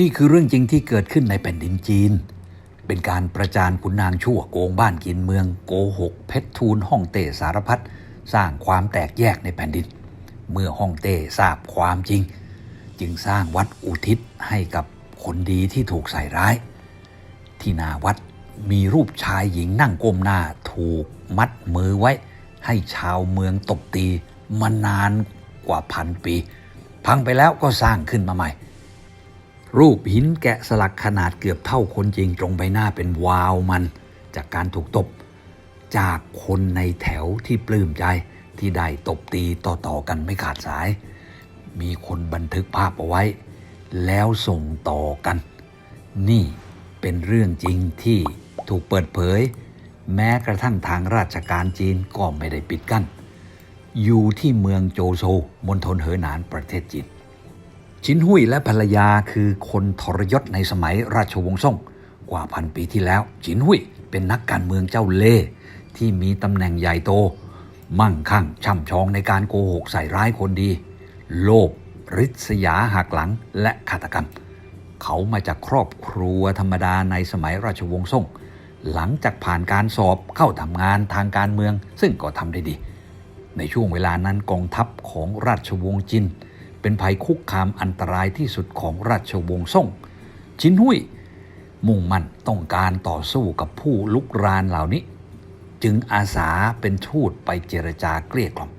นี่คือเรื่องจริงที่เกิดขึ้นในแผ่นดินจีน เป็นการประจานขุนนางชั่วโกงบ้านกินเมืองโกหกเพชรทูลฮ่องเต้สารพัดสร้างความแตกแยกในแผ่นดิน เมื่อฮ่องเต้ทราบความจริง จึงสร้างวัดอุทิศให้กับคนดีที่ถูกใส่ร้าย ที่นาวัดมีรูปชายหญิงนั่งก้มหน้าถูกมัดมือไว้ ให้ชาวเมืองตบตีมานานกว่าพันปี พังไปแล้วก็สร้างขึ้นมาใหม่ รูปหินแกะสลักขนาดเกือบเท่าคนจริงตรงใบหน้าเป็นวาวมัน จากการถูกตบ จากคนในแถวที่ปลื้มใจที่ได้ตบตีต่อๆกันไม่ขาดสาย มีคนบันทึกภาพเอาไว้ แล้วส่งต่อกัน นี่เป็นเรื่องจริงที่ถูกเปิดเผย แม้กระทั่งทางราชการจีนก็ไม่ได้ปิดกั้นอยู่ที่เมืองโจโซมณฑลเหอหนานประเทศจีน ชินหุยและภรรยาคือคนทรยศในสมัยราชวงศ์ซ่งกว่าพันปีที่แล้ว ชินหุยเป็นนักการเมืองเจ้าเล่ห์ที่มีตำแหน่งใหญ่โต มั่งคั่งช่ำชองในการโกหกใส่ร้ายคนดี โลภริษยาหักหลังและฆาตกรรม เขามาจากครอบครัวธรรมดาในสมัยราชวงศ์ซ่ง หลังจากผ่านการสอบเข้าทำงานทางการเมือง ซึ่งก็ทำได้ดี ในช่วงเวลานั้นกองทัพของราชวงศ์จิน เป็นภัยคุกคามอันตรายที่สุดของราชวงศ์ซ่ง ชินหุยมุ่งมั่นต้องการต่อสู้กับผู้ลุกรานเหล่านี้ จึงอาสาเป็นทูตไปเจรจาเกลี้ยกล่อม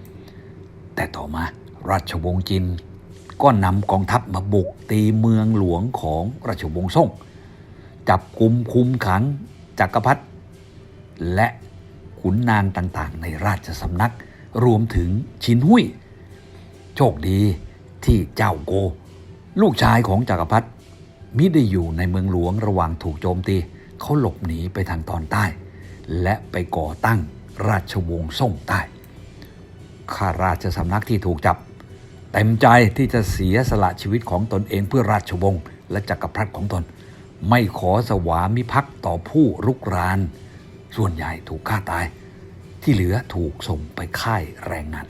แต่ต่อมาราชวงศ์จินก็นำกองทัพมาบุกตีเมืองหลวงของราชวงศ์ซ่ง จับกุมคุมขังจักรพรรดิและขุนนางต่างๆ ในราชสำนัก รวมถึงชินหุย โชคดี ที่เจ้าโก ลูกชายของจักรพรรดิมิได้อยู่ในเมืองหลวงระหว่างถูกโจมตี เขาหลบหนีไปทางตอนใต้ และไปก่อตั้งราชวงศ์ซ่งใต้ ข้าราชสำนักที่ถูกจับ เต็มใจที่จะเสียสละชีวิตของตนเองเพื่อราชวงศ์และจักรพรรดิของตน ไม่ขอสวามิภักดิ์ต่อผู้รุกราน ส่วนใหญ่ถูกฆ่าตาย ที่เหลือถูกส่งไปค่ายแรงงาน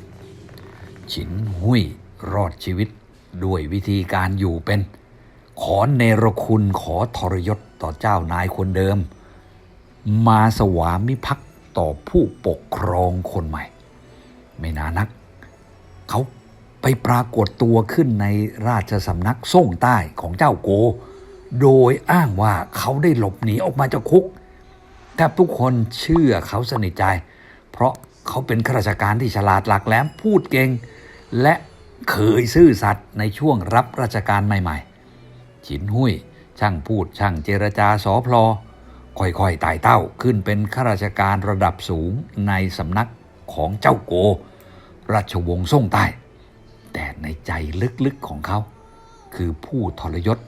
ฉินหุย รอดชีวิตด้วยวิธีการอยู่เป็น ขอเนรคุณขอทรยศต่อเจ้านายคนเดิม มาสวามิภักดิ์ต่อผู้ปกครองคนใหม่ ไม่นานนัก เขาไปปรากฏตัวขึ้นในราชสำนักส่งใต้ของเจ้าโก โดยอ้างว่าเขาได้หลบหนีออกมาจากคุกแทบทุกคนเชื่อเขาสนิทใจ เพราะเขาเป็นข้าราชการที่ฉลาดหลักแหลมพูดเก่ง และ เคยซื่อสัตย์ในช่วงรับราชการใหม่ๆ ฉินหุยช่างพูดช่างเจรจาสอพลอ ค่อยๆไต่เต้าขึ้นเป็นข้าราชการระดับสูงในสำนักของเจ้าโก ราชวงศ์ซ่งใต้ แต่ในใจลึกๆของเขา คือผู้ทรยศ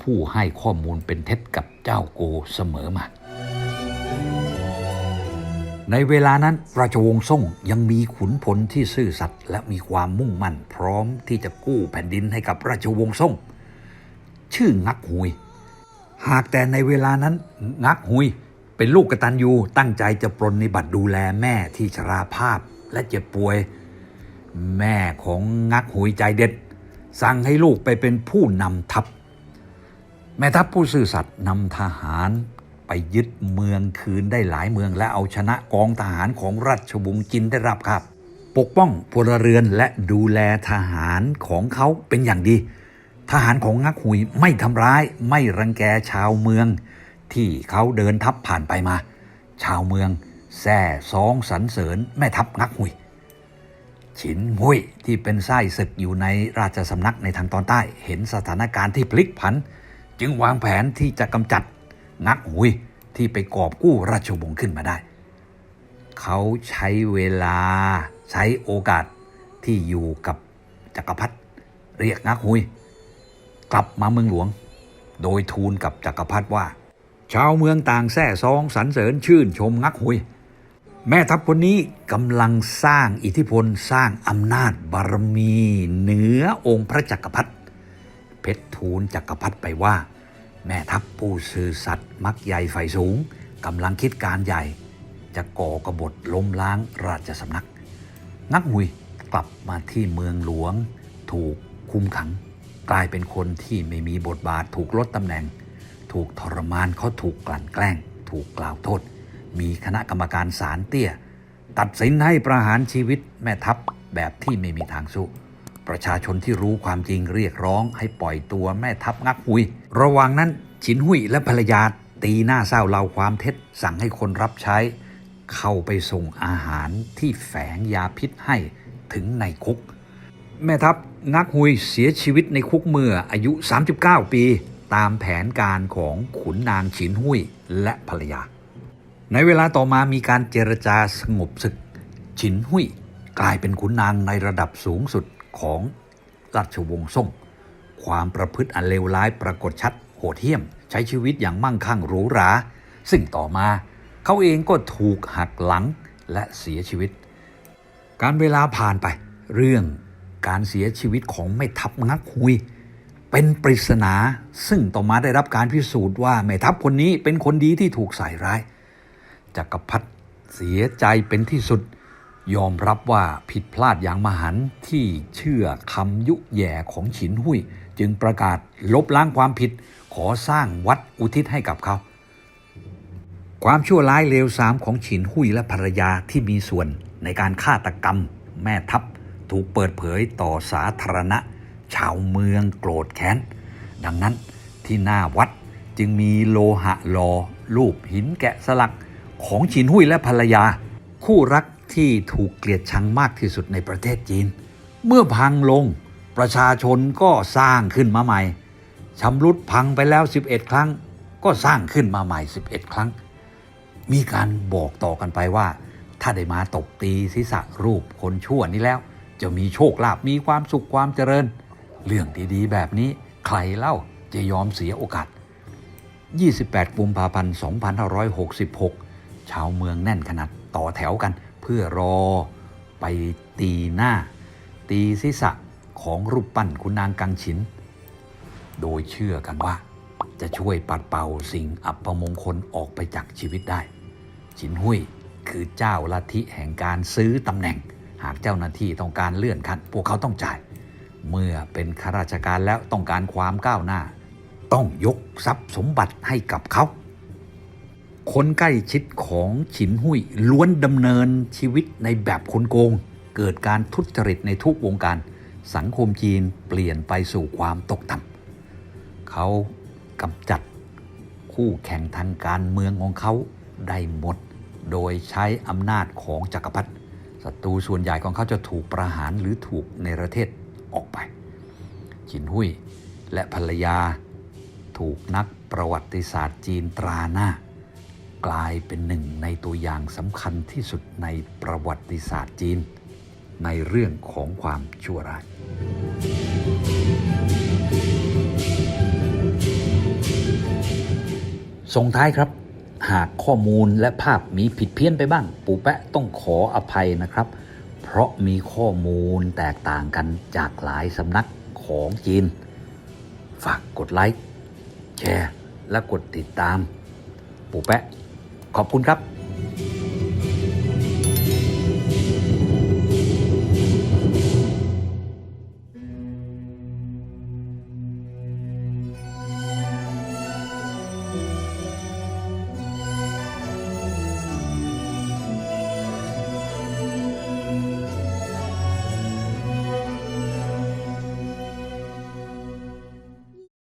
ผู้ให้ข้อมูลเป็นเท็จกับเจ้าโกเสมอมา ในเวลานั้นราชวงศ์ซ่งยังมีขุนพลที่ซื่อสัตย์และมีความมุ่งมั่นพร้อมที่จะกู้แผ่นดินให้กับราชวงศ์ซ่ง ชื่องักหุย หากแต่ในเวลานั้นงักหุยเป็นลูกกตัญญูตั้งใจจะปรนนิบัติดูแลแม่ที่ชราภาพและเจ็บป่วย แม่ของงักหุยใจเด็ด สั่งให้ลูกไปเป็นผู้นำทัพแม่ทัพผู้ซื่อสัตย์นำทหาร ไปยึดเมืองคืนได้หลายเมือง และเอาชนะกองทหารของราชวงศ์จินได้รับครับ ปกป้องพลเรือนและดูแลทหารของเขาเป็นอย่างดี ทหารของงักหุยไม่ทำร้ายไม่รังแกชาวเมือง ที่เขาเดินทัพผ่านไปมา ชาวเมืองแซ่ซองสรรเสริญแม่ทัพงักหุยฉินหุยที่เป็นไส้ศึกอยู่ในราชสำนักในทางตอนใต้ เห็นสถานการณ์ที่พลิกผัน จึงวางแผนที่จะกำจัด งักหุยที่ไปกอบกู้ราชวงศ์ขึ้นมาได้ เขาใช้เวลาใช้โอกาสที่อยู่กับจักรพรรดิเรียกงักหุย กลับมาเมืองหลวง โดยทูลกับจักรพรรดิว่า ชาวเมืองต่างแซ่ซองสรรเสริญชื่นชมงักหุย แม่ทัพคนนี้กำลังสร้างอิทธิพลสร้างอำนาจบารมี เหนือองค์พระจักรพรรดิเพชรทูลจักรพรรดิไปว่า แม่ทัพผู้ซื่อสัตย์มักใหญ่ไฟสูงกำลังคิดการใหญ่ จะก่อกบฏล้มล้างราชสำนัก นักหุยกลับมาที่เมืองหลวง ถูกคุมขังกกลายเป็นคนที่ไม่มีบทบาทถูกลดตำแหน่ง ถูกทรมานเขาถูกกลั่นแกล้ง ถูกกล่าวโทษ มีคณะกรรมการศาลเตี้ย ตัดสินให้ประหารชีวิตแม่ทัพแบบที่ไม่มีทางสู้ ประชาชนที่รู้ความจริงเรียกร้องให้ปล่อยตัวแม่ทัพงักหุย ระหว่างนั้นฉินหุยและภรรยาตีหน้าเศร้าเล่าความเท็จสั่งให้คนรับใช้ เข้าไปส่งอาหารที่แฝงยาพิษให้ถึงในคุก แม่ทัพงักหุยเสียชีวิตในคุกเมื่ออายุ 39 ปี ตามแผนการของขุนนางฉินหุยและภรรยา ในเวลาต่อมามีการเจรจาสงบศึกฉินหุยกลายเป็นขุนนางในระดับสูงสุด ของราชวงศ์ซ่ง ความประพฤติอันเลวร้ายปรากฏชัดโหดเหี้ยม ใช้ชีวิตอย่างมั่งคั่งหรูหรา ซึ่งต่อมาเขาเองก็ถูกหักหลังและเสียชีวิต การเวลาผ่านไป เรื่องการเสียชีวิตของแม่ทัพงักหุย เป็นปริศนาซึ่งต่อมาได้รับการพิสูจน์ว่าแม่ทัพคนนี้เป็นคนดีที่ถูกใส่ร้ายจักรพรรดิเสียใจเป็นที่สุด ยอมรับว่าผิดพลาดอย่างมหันที่เชื่อคำยุแย่ของฉินหุยจึงประกาศลบล้างความผิด ขอสร้างวัดอุทิศให้กับเขา ความชั่วร้ายเลวทรามของฉินหุยและภรรยาที่มีส่วนในการฆาตกรรม แม่ทัพถูกเปิดเผยต่อสาธารณะ ชาวเมืองโกรธแค้น ดังนั้นที่หน้าวัดจึงมีโลหะลอรูปหินแกะสลักของฉินหุยและภรรยา คู่รัก ที่ถูกเกลียดชังมากที่สุดในประเทศจีน เมื่อพังลงประชาชนก็สร้างขึ้นมาใหม่ชำรุดพังไปแล้ว 11 ครั้ง ก็สร้างขึ้นมาใหม่ 11 ครั้ง มีการบอกต่อกันไปว่า ถ้าได้มาตบตีศีรษะรูปคนชั่วนี้แล้ว จะมีโชคลาภมีความสุขความเจริญ เรื่องดีๆ แบบนี้ใครเล่าจะยอมเสียโอกาส 28 กุมภาพันธ์ 2566 ชาวเมืองแน่นขนาดต่อแถวกัน เพื่อรอไปตีหน้า ตีศีรษะของรูปปั้นคุณนางกังฉิน โดยเชื่อกันว่า จะช่วยปัดเป่าสิ่งอัปมงคลออกไปจากชีวิตได้ ฉินหุยคือเจ้าลัทธิแห่งการซื้อตำแหน่ง หากเจ้าหน้าที่ต้องการเลื่อนขั้นพวกเขาต้องจ่าย เมื่อเป็นข้าราชการแล้วต้องการความก้าวหน้า ต้องยกทรัพย์สมบัติให้กับเขา คนใกล้ชิดของฉินหุยล้วนดำเนินชีวิตในแบบคนโกง เกิดการทุจริตในทุกวงการ สังคมจีนเปลี่ยนไปสู่ความตกต่ำเขากำจัดคู่แข่งทางการเมืองของเขาได้หมด โดยใช้อำนาจของจักรพรรดิศัตรูส่วนใหญ่ของเขาจะถูกประหารหรือถูกในประเทศออกไปฉินหุยและภรรยาถูกนักประวัติศาสตร์จีนตราหน้า กลายเป็นหนึ่งในตัวอย่างสำคัญที่สุดในประวัติศาสตร์จีน ในเรื่องของความชั่วร้ายส่งท้ายครับ หากข้อมูลและภาพมีผิดเพี้ยนไปบ้าง ปู่แปะต้องขออภัยนะครับ เพราะมีข้อมูลแตกต่างกันจากหลายสำนักของจีน ฝากกดไลค์ แชร์ และกดติดตาม ปู่แปะ ขอบคุณครับ